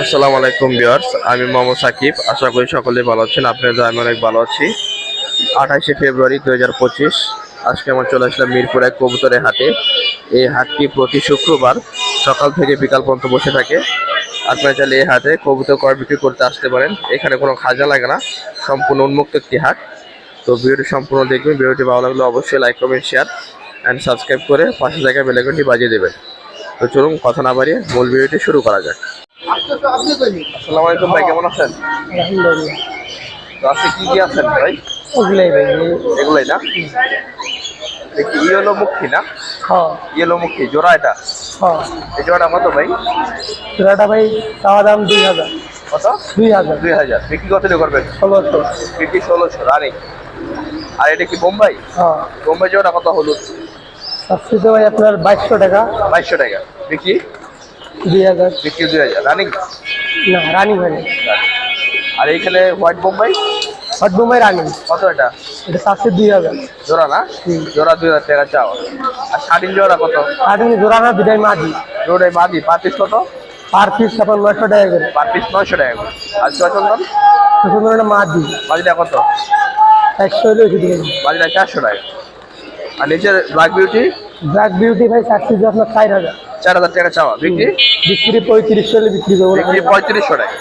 আসসালামু আলাইকুম ভিউয়ার্স, আমি মোহাম্মদ সাকিব। আশা করি সকলে ভালো আছেন। আপনারা আমি অনেক ভালো আছি। আঠাশে ফেব্রুয়ারি দু হাজার পঁচিশ, আজকে আমার চলে আসলাম মিরপুর এক কবুতরের হাটে। এই হাটটি প্রতি শুক্রবার সকাল থেকে বিকাল পর্যন্ত বসে থাকে। আপনারা চাইলে এই হাটে কবুতর ক্রয় বিক্রি করতে আসতে পারেন। এখানে কোনো খাজা লাগে না, সম্পূর্ণ উন্মুক্ত একটি হাট। তো ভিডিওটি সম্পূর্ণ দেখবেন, ভিডিওটি ভালো লাগলে অবশ্যই like, comment share and subscribe করে পাশে জায়গায় বেলাইকনটি বাজিয়ে দেবেন। তো চলুন, কথা না বাড়িয়ে মূল ভিডিওটি শুরু করা যাক। আসসালামু আলাইকুম ভাই কেমন আছেন? আলহামদুলিল্লাহ তো আজকে কি কি আছেন ভাই? ওগুলাই ভাই এগুলাই না? ইয়েলো মুখী না? হ্যাঁ। ইয়েলো মুখী জোড়া এটা? হ্যাঁ। এই জোড়াটা কত ভাই? ভাই চাওয়া দাম দুই হাজার। কত? দুই হাজার। দুই হাজার। বিক্রি কত দিয়ে করবেন? ষোলোশো। বিক্রি ষোলোশো রানিং। আর এটা কি বোম্বাই? হ্যাঁ। বোম্বাই জোড়া কত হলুদ? ভাই আপনার বাইশশো টাকা। বাইশশো টাকা। বিক্রি? দুই হাজার। বিক্রি দুই হাজার। রানিং? না রানি ভাই আর এইখানে হোয়াইট বোম্বাই? হট বোম্বাই রানি। কত এটা? এটা সাবসি দুই হাজার। জোড়া না। জোড়া দুই হাজার টাকা চাও। আর শাড়ির জোড়া কত? কাটিং জোড়া না দুটাই মাটি জোড়াই বাদি পার পিস কত? পার পিস আপনার নয়শো টাকা করে। পার পিস নয়শো টাকা করে। আর চন্দন একটা মাটি বাদিটা কত? একশো হলে। ওষুধ চারশো টাকা। আর নিচের ব্ল্যাক বিউটি ব্ল্যাক বিউটি ভাই সাবসি আপনার চার হাজার। চার হাজার টাকা চাওয়া বিক্রি? বিক্রি পঁয়ত্রিশশো বিক্রি করব। বিক্রি পঁয়ত্রিশশো টাকা।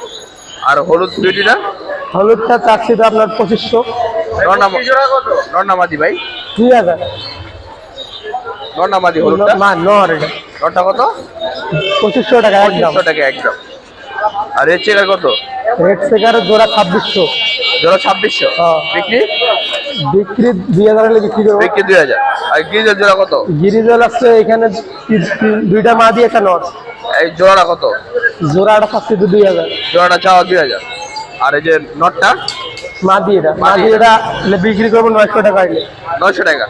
আর হলুদ বিউটিটা হলুদটা চাচ্ছি তো আপনার পঁচিশশো। নর্নামাদি ভাই। দুই হাজার। নর্নামাদি হলুদটা? মা নর এটা নটা কত? পঁচিশশো টাকা পঁচিশশো টাকা একদম। আর রেড চেকার কত? রেড সেকারের জোড়া ছাব্বিশশো। জোড়া ছাব্বিশশো? হ্যাঁ। বিক্রি? বিক্রি দুই হাজার হলে বিক্রি করব। বিক্রি দুই হাজার। আর গ্রিজের জোড়া কত? গিরিজল আছে এখানে দুইটা মা দিয়ে একটা নট এই জোড়াটা কত? জোড়াটা থাকছে তো দুই হাজার। জোড়াটা চাওয়া দুই হাজার। আর এই যে নটটা? মা দিয়ে এটা। মা দিয়ে এটা। বিক্রি করব নয়শো টাকা হইলে। নয়শো টাকা।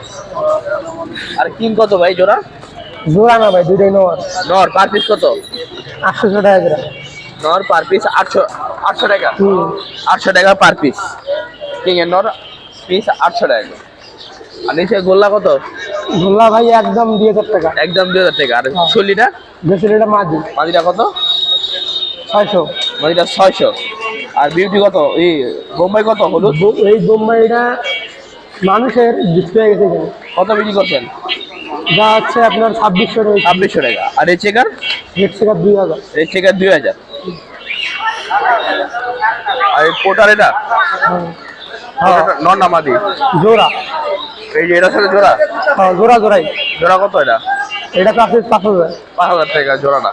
আর কিং কত ভাই জোড়া? জোড়া না ভাই দুইটাই নট নর পার পিস কত? আটশোশো টাকা নর পার পিস আটশো আটশো টাকা। আটশো টাকা পার পিস কিং এর নর পিস আটশো টাকা। আর নিচে গোল্লা কত? গোল্লা ভাই একদম দুই হাজার টাকা। একদম দুই হাজার টাকা। আর হ্যাঁ। চল্লিটা? বেসিল এটা মা মাদিটা কত? ছয়শো। মাদিটা ছয়শো। আর বিউটি কত? এই বোম্বাই কত? হলুদ? এই বোম্বাইটা মানুষের ডিসপ্লে গেছে কত বিক্রি করছেন? যা হচ্ছে আপনার ছাব্বিশশো রয়েছে। ছাব্বিশশো টাকা। আর এই চেকার রেড সেকার দুই হাজার। এই চেকার দুই হাজার। আর এই পোটার এটা? হ্যাঁ। নন নামাদি জোড়া। এই যে এটা সাথে জোড়া? হ্যাঁ জোড়া জোড়াই। জোড়া কত এটা? এটা তো আছে পাঁচ হাজার। পাঁচ হাজার টাকা জোড়াটা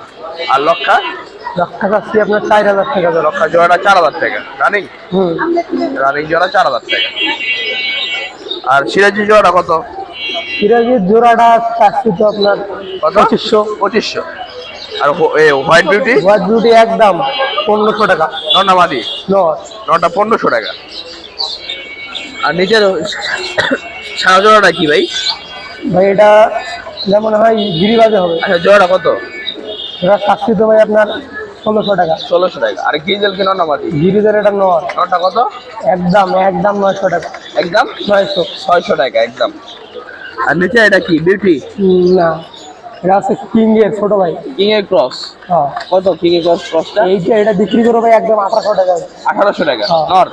আর লক্ষা? লক্ষা চাচ্ছি আপনার চার হাজার টাকা লক্ষা জোড়াটা চার হাজার টাকা। রানিং? হুম। রানিং জোড়া চার হাজার টাকা। আর সিরাজি জোড়াটা কত? সিরাজির জোড়াটা চাচ্ছি তো আপনার পঁচিশশো। পঁচিশশো। আর হোয়াইট বিউটি হোয়াইট বিউটি একদম পনেরোশো টাকা। নট নটা পনেরোশো টাকা। আর নিচের সারা জোড়াটা কি ভাই? ভাই এটা যেমন হয় গিরিবাজে হবে। আচ্ছা জোড়াটা কত? এটা চাচ্ছি তো ভাই আপনার ষোলোশো টাকা। ষোলোশো টাকা। আর গিজেল কি নন্নামাদি গিরিজের এটা নট নটা কত? একদম একদম নয়শো টাকা। একদম? নয়শো। ছয়শো টাকা একদম। আর নিচে এটা কি বিউটি না। এটা আছে কিং এর ছোট ভাই। কিং এর ক্রস। হ্যাঁ। কত? কিং এর ক্রস ক্রসটা? এইটা এটা বিক্রি করব ভাই একদম আঠারোশো টাকা। আঠারোশো টাকা। হ্যাঁ। নর।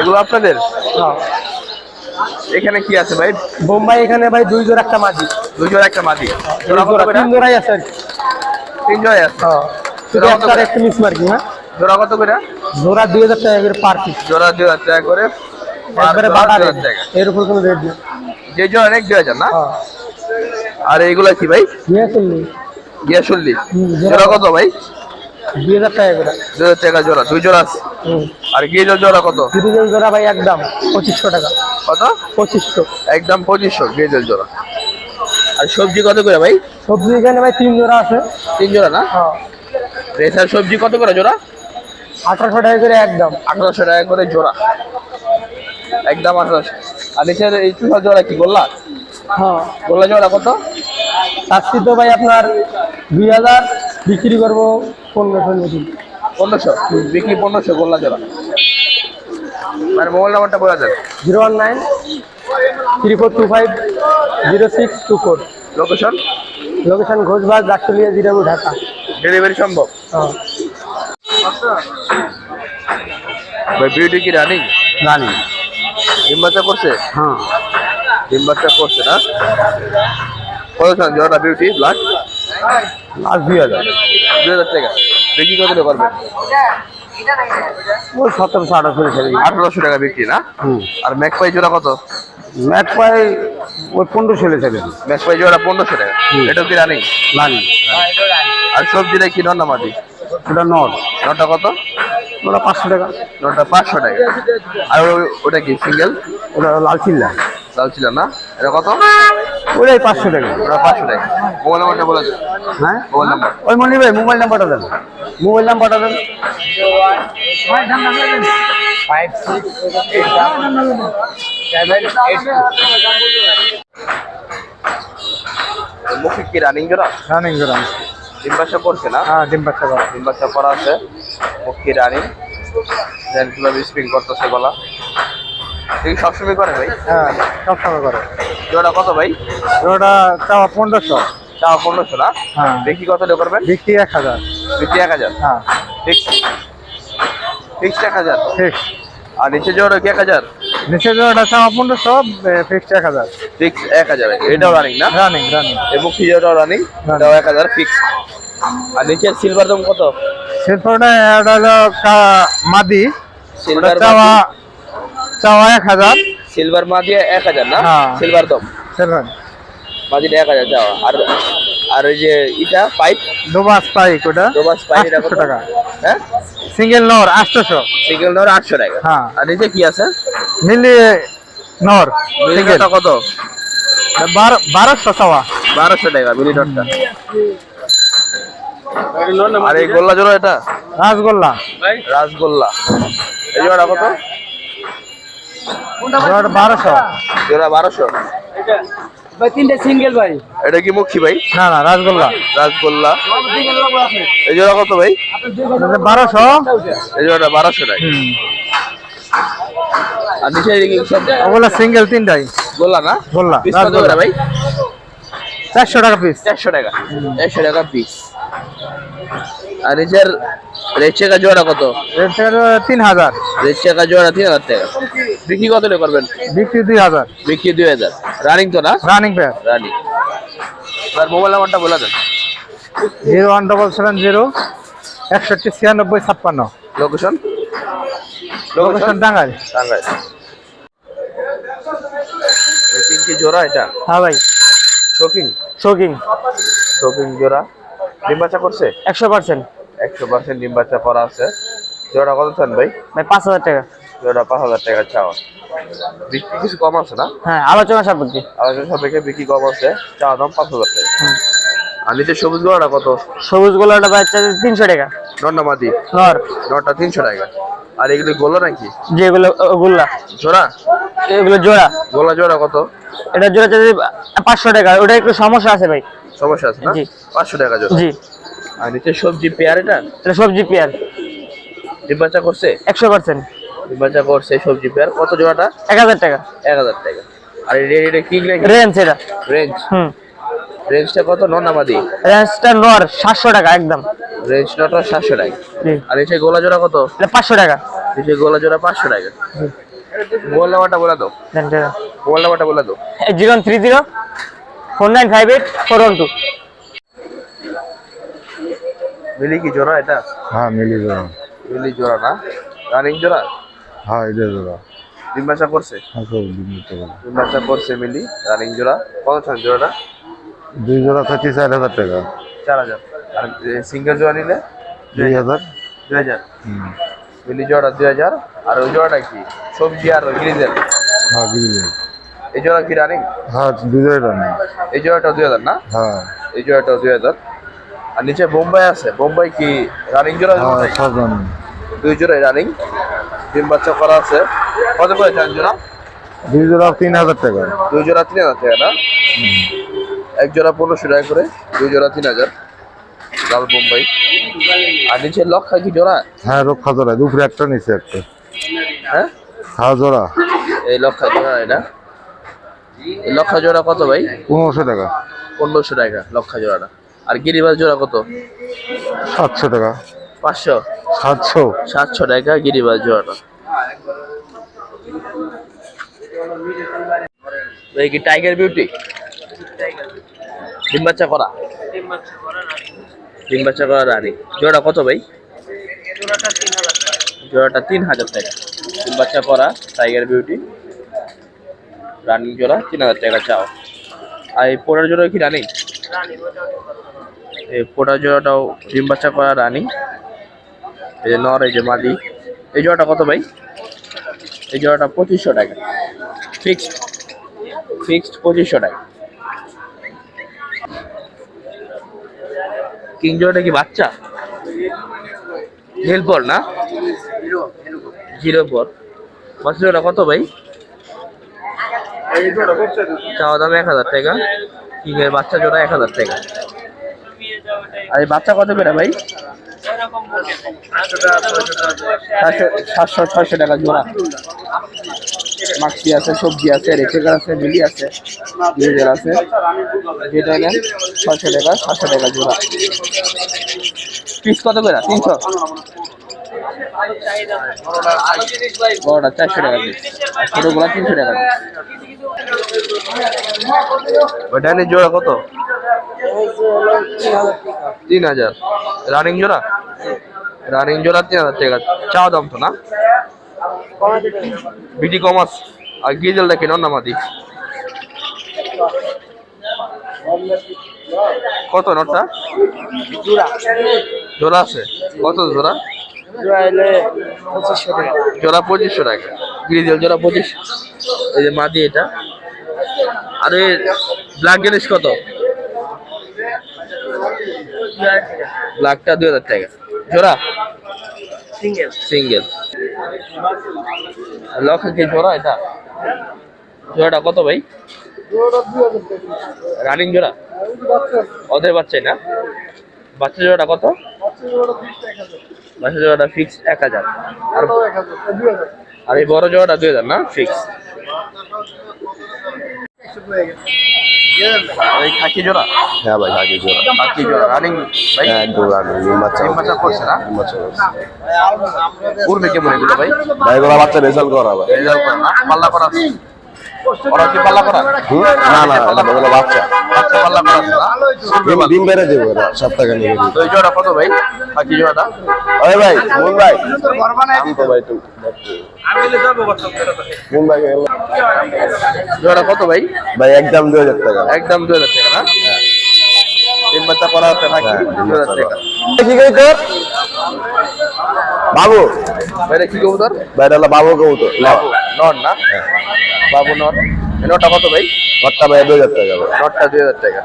এগুলো আপনাদের? হ্যাঁ। এখানে কি আছে ভাই? বোম্বাই এখানে ভাই দুই জোড়া একটা মাঝি দুই জোড়া একটা করে তিন জোড়াই আছে তিন আছে? হ্যাঁ। শুধু করে? একটা মিস মার্কিং হ্যাঁ জোড়া কত করে? জোড়া দুই হাজার টাকা করে পার পিস জোড়া দুই হাজার টাকা করে একবারে বাটা এর। উপর কোনো রেট নেই। যে জোড়া দুই হাজার না? হ্যাঁ। আর এইগুলা কি ভাই? গিয়া চল্লিশ জোড়া। জোড়া কত ভাই? দুই হাজার টাকা করে। দুই হাজার টাকা জোড়া দুই জোড়া আছে? আর জোড়া কত? জোড়া ভাই একদম পঁচিশশো টাকা। কত? পঁচিশশো। একদম পঁচিশশো গেজেল জোড়া। আর সবজি কত করে ভাই? সবজি এখানে ভাই তিন জোড়া আছে। তিন জোড়া না? হ্যাঁ। রেসার সবজি কত করে জোড়া? আঠারোশো টাকা করে একদম। আঠারোশো টাকা করে জোড়া। একদম আঠারোশো। আর এই জোড়া কি গোল্লা? হ্যাঁ। গোল্লা জোড়া কত? চাচ্ছি তো ভাই আপনার দুই হাজার বিক্রি করব পনেরোশো মতন। পনেরোশো? বিক্রি পনেরোশো গোল্লা জোড়া মানে মোবাইল নাম্বারটা বলা যাবে zero one nine three four two five zero six two four. Location location Ghoshbag Dasliya Jirabo Dhaka. Delivery সম্ভব? হ্যাঁ। ভাই বিউটি কি রানিং জানি ডিম বাচ্চা করছে? হ্যাঁ। ডিম বাচ্চা করছে না? কত চান জোড়াটা বিউটি ব্লাড লাস্ট দুই হাজার। দুই হাজার টাকা। বিক্রি কত দিলে পারবেন ওই সতেরোশো ছেড়ে আঠারোশো টাকা বিক্রি না? হুম। আর ম্যাক পাই জোড়া কত? ম্যাট পাই ওই পনেরো ছেলে ছেড়ে ম্যাক পাই জোড়া পনেরোশো টাকা। এটাও কি রানিং জানি আর সবজিটা কি নন্না মাটি? ওটা নট নটা কত? ওটা পাঁচশো টাকা। নটা পাঁচশো টাকা। আর ওটা কি সিঙ্গেল ওটা লাল চিল্লা। লাল ছিল না? এটা কত? ওটাই পাঁচশো টাকা। ওটা পাঁচশো টাকা। মোবাইল নাম্বারটা বলে দেন। হ্যাঁ? Mobile number. ওই মনি ভাই মোবাইল নাম্বারটা দেন। মোবাইল নাম্বারটা দেন। মুখে কি রানিং জোড়া রানিং ডিম বাচ্চা করছে না? হ্যাঁ ডিম বাচ্চা করা। ডিম বাচ্চা করা আছে। মুখে রানিং দেন কীভাবে স্পিন করতেছে বলা ঠিক সবসময় করে ভাই? হ্যাঁ সব সময় করে। জোড়া কত ভাই? ওটা চাওয়া পনেরোশো। চাও পনেরোশো না? হ্যাঁ। দেখি কত দিয়ে করবেন? বিক্রি এক হাজার। বিক্রি এক হাজার? হ্যাঁ। ফিক্স ফিক্সড এক হাজার? ঠিক আর নিচে জোড়া কি এক হাজার? নিচে ওটা চাওয়া পনেরোশো ফিক্সড এক হাজার। ফিক্স এক হাজার এটাও রানিং না? রানিং রানিং এবং ফিজিওটাও রানিং এটাও এক হাজার ফিক্স আর নিচে সিলভার দাম কত? সেরপরে এটা হলো কা- মাদি। সিলভার চাওয়া চাওয়া এক হাজার। সিলভার মা দিয়ে এক হাজার না? হ্যাঁ। সিলভার দাম? মাঝিটা এক হাজার চাওয়া আর আর ওই যে ইটা পাইপ? দুবাস পাইক ওটা দোবাস পাইপ এটা কত? টাকা। হ্যাঁ? সিঙ্গেল নর আটশোশো। সিঙ্গেল নর আটশো টাকা। হ্যাঁ। আর নিচে কি আছে? মিলিয়ে নর মিলিটা কত? বারো বারোশো চাওয়া। বারোশো টাকা মিলি আর এই গোল্লা জোড়া এটা? রাসগোল্লা। রাসগোল্লা। এই জোড়া কত? বারোশো। জোড়া বারোশো। ভাই তিনটে সিঙ্গেল ভাই। এটা কি মুখী ভাই? না না রাসগোল্লা। রাসগোল্লা। এই জোড়া কত ভাই? বারোশো। এই জোড়াটা বারোশো টাকা আর নিচে সিঙ্গেল তিনটাই। গোল্লা না? গোল্লা, কত ভাই? চারশো টাকা পিস চারশো টাকা। চারশো টাকা পিস আর নিচের রেড চেকা জোড়া কত? থেকে তো তিন হাজার রেড চেকা জোড়া তিন হাজার টাকা। বিক্রি কত করে করবেন? বিক্রি দুই হাজার বিক্রি দুই হাজার রানিং তো না? রানিং প্যাড রানিং তার মোবাইল নাম্বারটা বলে দেন। Zero one double seven zero একষট্টি ছিয়ানব্বই ছাপ্পান্ন। Location location Tangail. টাঙ্গাইল। এই তিন কি জোড়া এটা? হ্যাঁ ভাই। শোকিং শোকিং শোকিং জোড়া। ডিম বাচ্চা করছে? একশো পার্সেন্ট। একশো পার্সেন্ট ডিম বাচ্চা করা আছে। জোড়া কত চান ভাই? ভাই পাঁচ হাজার টাকা। জোড়া পাঁচ হাজার টাকা চাওয়া বিক্রি কিছু কম আছে না? হ্যাঁ আলোচনা সাপেক্ষে। আলোচনা সাপেক্ষে বিক্রি কম আছে। চাওয়া দাম পাঁচ হাজার টাকা। আর নিচে সবুজ গোড়াটা কত? সবুজ গোলাটা বাচ্চা তিনশো টাকা। নন্নামাদি নর। নটা তিনশো টাকা। আর এগুলি গোলা নাকি? যেগুলো গোল্লা। জোড়া? এগুলো জোড়া। গোলা জোড়া কত? এটা জোড়া যদি পাঁচশো টাকা। ওটা একটু সমস্যা আছে ভাই। সমস্যা আছে না? জি। পাঁচশো টাকা জোড়া। জি। আর নিচে সবজি পেয়ার এটা? এটা সবজি পেয়ার। ডিম বাচ্চা করছে? একশো পার্সেন্ট। ডিম বাচ্চা করছে সবজি পেয়ার। কত জোড়াটা? এক হাজার টাকা। এক হাজার টাকা। আর এটা কি রেঞ্জ এটা। রেঞ্জ? হুম। রেঞ্জটা কত? নন্নামাদি? রেঞ্জটা নর সাতশো টাকা একদম। রেঞ্জ নটা সাতশো টাকা। আর নিচে গোলা জোড়া কত? এটা পাঁচশো টাকা। নিচে গোলা জোড়া পাঁচশো টাকা। মোবাইল নাম্বারটা বলে দাও। মোবাইল নাম্বারটা বলে দাও। Zero three zero four nine five eight four one two. মিলি কি জোড়া এটা? হ্যাঁ মিলি জোড়া। মিলি জোড়া না? রানিং জোড়া? হ্যাঁ এটা জোড়া। ডিম বাসা করছে? হ্যাঁ সব ডিম ডিম বাসা করছে মিলি রানিং জোড়া। কত চান জোড়াটা? দুই জোড়া থাকছে চার হাজার টাকা। চার হাজার। আর সিঙ্গেল জোড়া নিলে? দুই হাজার। দুই হাজার। মিলি জোড়াটা দুই হাজার। আর ওই জোড়াটা কি? সবজি আর গ্রিজেল হ্যাঁ গ্রিজেল এই জোড়া কি রানিং? হ্যাঁ দুই জোড়া রানিং। এই জোড়াটা দুই হাজার না? হ্যাঁ। এই জোড়াটা দুই হাজার। আর নিচে বোম্বাই আছে। বোম্বাই কি রানিং জোড়া হ্যাঁ সব জানি দুই জোড়াই রানিং ডিম বাচ্চা করা আছে। কত করে চান জোড়া? দুই জোড়া তিন হাজার টাকা। দুই জোড়া তিন হাজার টাকা না? এক জোড়া পনেরোশো টাকা করে দুই জোড়া তিন হাজার। লাল বোম্বাই। আর নিচে লক্ষা কি জোড়া? হ্যাঁ রক্ষা জোড়া। দুপুরে একটা নিচে একটা। হ্যাঁ? হ্যাঁ জোড়া। এই লক্ষা জোড়া এটা। এই লক্ষা জোড়া কত ভাই? পনেরোশো টাকা। পনেরোশো টাকা লক্ষা জোড়াটা। আর গিরিবাজ জোড়া কত? সাতশো টাকা। পাঁচশো? সাতশো? সাতশো টাকা গিরিবাজ জোড়াটা। এই কি টাইগার বিউটি ডিম বাচ্চা করা? ডিম বাচ্চা করা রানী। জোড়া কত ভাই? জোড়াটা তিন হাজার টাকা। ডিম বাচ্চা করা টাইগার বিউটি রানিং জোড়া তিন হাজার টাকা চাও। আর এই পোড়ার জোড়া কি রানিং? এই পোড়ার জোড়াটাও ডিম বাচ্চা করা রানিং। এই যে নর, এই যে মাদি। এই জোড়াটা কত ভাই? এই জোড়াটা পঁচিশশো টাকা। ফিক্সড। ফিক্সড পঁচিশশো টাকা। কিং জোড়াটা কি বাচ্চা? নীলপর না? জিরো পর জোড়া কত ভাই? চাওয়া দাম এক হাজার টাকা। কিং এর বাচ্চা জোড়া এক হাজার টাকা। আর বাচ্চা কত করে ভাই? সাতশো ছয়শো টাকা জোড়া। মাক্সি আছে, সবজি আছে রেচেকার আছে মিলি আছে গ্লেজার আছে। যেটা নেন ছয়শো টাকা, সাতশো টাকা জোড়া। পিস কত করে? তিনশো? বড়টা চারশো টাকা পিস আর তিনশো টাকা পিস ওইটা নিয়ে জোড়া কত? তিন হাজার। রানিং জোড়া? রানিং জোড়া তিন হাজার টাকা। চাওয়া দাম তো না? বিটি কমার্স। আর গিজেলটা কেন না মাদি। কত নটটা? জোড়া আছে। কত জোড়া? জোড়া পঁচিশশো টাকা। গ্রিজেল জোড়া পঁচিশ। এই যে মাদি এটা। আর ব্ল্যাক জিনিস কত? ব্ল্যাকটা দুই হাজার টাকা। জোড়া? সিঙ্গেল। সিঙ্গেল। লক্ষ কি জোড়া এটা? জোড়াটা কত ভাই? রানিং জোড়া? ওদের বাচ্চাই না? বাচ্চা জোড়াটা কত? বাচ্চা জোড়াটা ফিক্স এক হাজার। আর আর এই বড় জোড়াটা দুই হাজার না? ফিক্স এই খাকি জোড়া? হ্যাঁ ভাই আগে জোড়া। খাকি জোড়া রানিং ভাই? হ্যাঁ একদম রানি বাচ্চা বাচ্চা করছে না? বাচ্চা উড়বে কেমন এগুলো ভাই? ভাই এগুলো বাচ্চা রেজাল্ট করা ভাই। রেজাল্ট করা না? পাল্লা করা? ওরা কি পাল্লা করা? না না এগুলো বাচ্চা। বাচ্চা পাল্লা করা? ডিম ডিম বেড়ে দেবো সব টাকা নিয়ে দিবো তো এই জোড়া কত ভাই? খাকি জোড়াটা? ওই ভাই মুন ভাই। আম তো ভাই তুমি মুন ভাই। জোড়া কত ভাই? ভাই একদম দুই হাজার টাকা। একদম দুই হাজার টাকা না? ডিম বাচ্চা করা আছে নাকি? হ্যাঁ, টাকা। কি কই তোর বাবু। ভাই এটা কি কবুতর? এটা হলো বাবু কবুতর বাবু নট না? বাবু নট এই নটটা কত ভাই? ঘরটা ভাই দুই হাজার টাকা। নটটা দুই হাজার টাকা।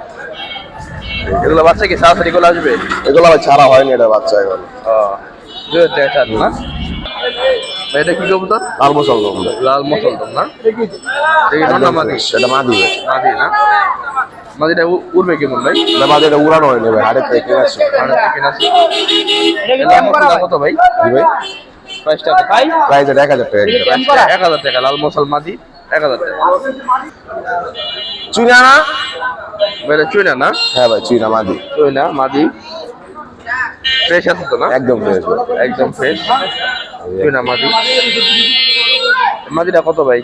এগুলো বাচ্চা কি সরাসরি করে আসবে? এগুলো ভাই ছাড়া হয়নি এটা বাচ্চা এগুলো দুই হাজার টাকা ছাড় না? এটা কি কবুতর? লাল মশল কমবে লাল মসলদম না? না মাদি? এটা মাদি মাদি না? মাদিটা উড়বে কেমন ভাই? এটা মাদি এটা উড়ানো হয়নি ভাই হাড়ের থেকে কিনে আসছে এই কত ভাই? জি ভাই? প্রাইসটা কত ভাই প্রাইস এটা এক হাজার টাকা একদম। এক হাজার টাকা লাল মশল মাদি এক হাজার টাকা। চুইনা না? ভাই এটা চুইনা না? হ্যাঁ ভাই চুইনা মাদি। চুইনা মাদি। ফ্রেশ আছে তো না? একদম ফ্রেশ একদম ফ্রেশ চুইনা মাদি। মাদিটা কত ভাই?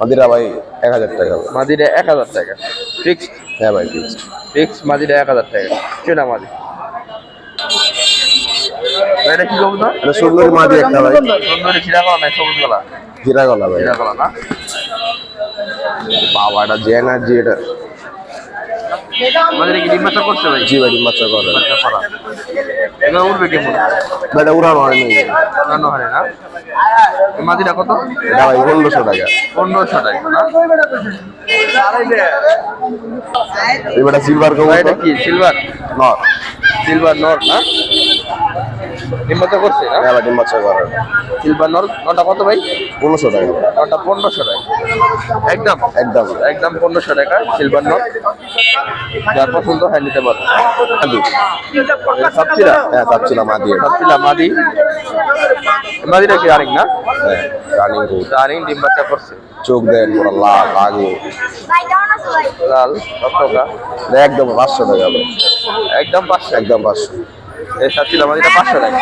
মাদিরা ভাই এক হাজার টাকা মাদিটা এক হাজার টাকা। ফিক্সড হ্যাঁ ভাই ফিক্সড ফিক্স মাদিটা এক হাজার টাকা। চুইনা মাদি। এটা কি কবুতর? এটা সুন্দরী মাদি একটা ভাই। সুন্দরী করা নাই সবুজ গলা জিরা গলা ভাই। ছিড়া গলা না? বাবা এটা যে এনার্জি এটা মাদিটা কি ডিম বাচ্চা করছে ভাই? জি ভাই ডিম বাচ্চা করে এগুলো উঠবে কেমন? ভাই উড়ানো হয়নি রান্না হয় না? মাদিটা কত? এটা ভাই পনেরোশো টাকা। পনেরোশো টাকা না? এবার সিলভার ভাই, এটা কবুতর কি সিলভার নর। সিলভার নট না? নিম্বাচা করছে না? হ্যাঁ ভাই করে সিলভার নট নটা কত ভাই? পনেরোশো টাকা। নটা পনেরোশো টাকা। একদম? একদম। একদম পনেরোশো টাকা সিলভার নট যার পছন্দ হয় নিতে পারবে মাদি। সবচিরা হ্যাঁ চাচ্ছিলাম মাদি। এটা। সবচিলা মাদি মাদিটা কি না? হ্যাঁ রানিং কবুতর আরেক ডিম বাচ্চা করছে। চোখ দেন পুরো লাল আগে লাল কত টাকা একদম পাঁচশো টাকা একদম পাঁচশো। একদম পাঁচশো। এই আমার এটা পাঁচশো টাকা।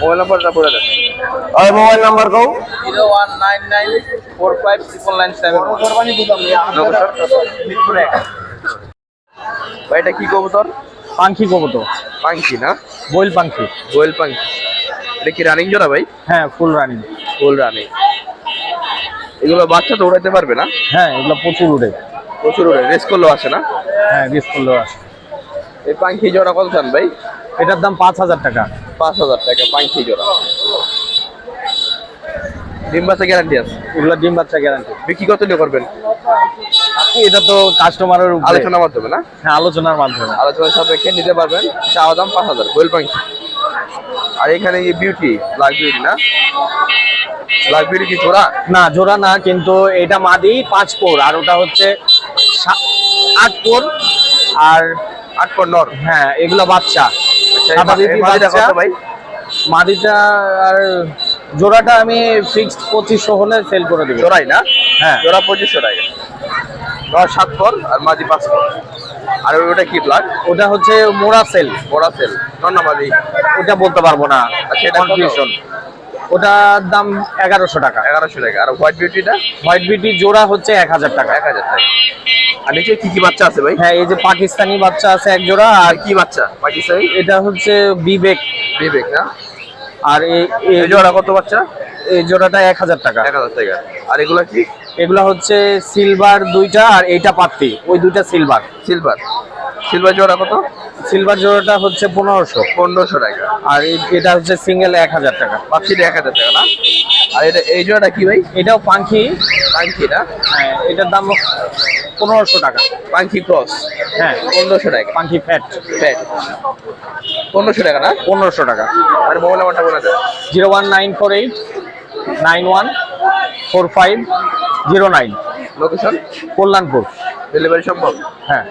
মোবাইল নাম্বারটা বলে দেন। ওই মোবাইল নাম্বার কও। Zero one nine nine four five triple nine seven. ভাই এটা কি কবুতর? পাঙ্খি কবুতর। পাঙ্কি না? বইল পাঙ্খি। গোয়েল পাঙ্কি এটা কি রানিং জোড়া ভাই? হ্যাঁ ফুল রানিং ফুল রানিং এগুলো বাচ্চা তো উড়াইতে পারবে না? হ্যাঁ এগুলো প্রচুর উড়ে। প্রচুর উড়ে। রেস করলেও আসে না? হ্যাঁ রেস করলেও আসে। এই পাঙ্কি জোড়া কত চান ভাই? এটার দাম পাঁচ হাজার টাকা। পাঁচ হাজার টাকা পাঙ্কি জোড়া। ডিম বাচ্চা গ্যারান্টি আছে? এগুলো ডিম বাচ্চা গ্যারান্টি বিক্রি কত নিয়ে করবেন? এটা তো কাস্টমারের উপরে। আলোচনার মাধ্যমে না? হ্যাঁ আলোচনার মাধ্যমে। আলোচনার সাপেক্ষে নিতে পারবেন। চাওয়া দাম পাঁচ হাজার গোয়েল পাঙ্কি আর এখানে এই বিউটি ব্ল্যাক বিউটি না? ব্ল্যাক বিউটি কি জোড়া? না জোড়া না কিন্তু এটা মাদি পাঁচ পোর আর ওটা হচ্ছে আট পোর আর আট পর নর। হ্যাঁ এগুলো বাচ্চা। আচ্ছা, ভাই? মাদিটা আর জোড়াটা আমি ফিক্সড পঁচিশশো হলে সেল করে দেবো। জোড়াই না? হ্যাঁ। জোড়া পঁচিশশো টাকা। নর সাত পর আর মাঝি পাঁচ পর আর ওটা কি ব্লাড ওটা হচ্ছে মোড়া সেল বড়া সেল না মাদি ওটা বলতে পারব না। আচ্ছা, এটা কনফিউশন ওটার দাম এগারোশো টাকা। এগারোশো টাকা। আর হোয়াইট বিউটিটা হোয়াইট বিউটি জোড়া হচ্ছে এক হাজার টাকা। এক হাজার টাকা। আর নিচে কি কি বাচ্চা আছে ভাই? হ্যাঁ এই যে পাকিস্তানি বাচ্চা আছে এক জোড়া আর কি বাচ্চা? পাকিস্তানি? এটা হচ্ছে বিবেক। বিবেক না? আর এই- এই এই জোড়া কত বাচ্চা? এই জোড়াটা এক হাজার টাকা। এক হাজার টাকা। আর এগুলো কি? এগুলো হচ্ছে সিলভার দুইটা আর এইটা পাত্তি ওই দুইটা সিলভার সিলভার সিলভার জোড়া কত? সিলভার জোড়াটা হচ্ছে পনেরোশো। পনেরোশো টাকা। আর এটা হচ্ছে সিঙ্গেল এক হাজার টাকা। বাচ্চিটা এক হাজার টাকা না? আর এটা এই জোড়াটা কি ভাই? এটাও পাখি পাঙ্কি না? হ্যাঁ এটার দাম পনেরোশো টাকা। পাঙ্কি ক্রস হ্যাঁ। পনেরোশো টাকা। পাখি ফ্যাট ফ্যাট পনেরোশো টাকা না? পনেরোশো টাকা। আর মোবাইল নাম্বারটা বলে দেন। Zero one nine four eight nine one four five zero nine. Location? Kalyanpur. Delivery সম্ভব? হ্যাঁ।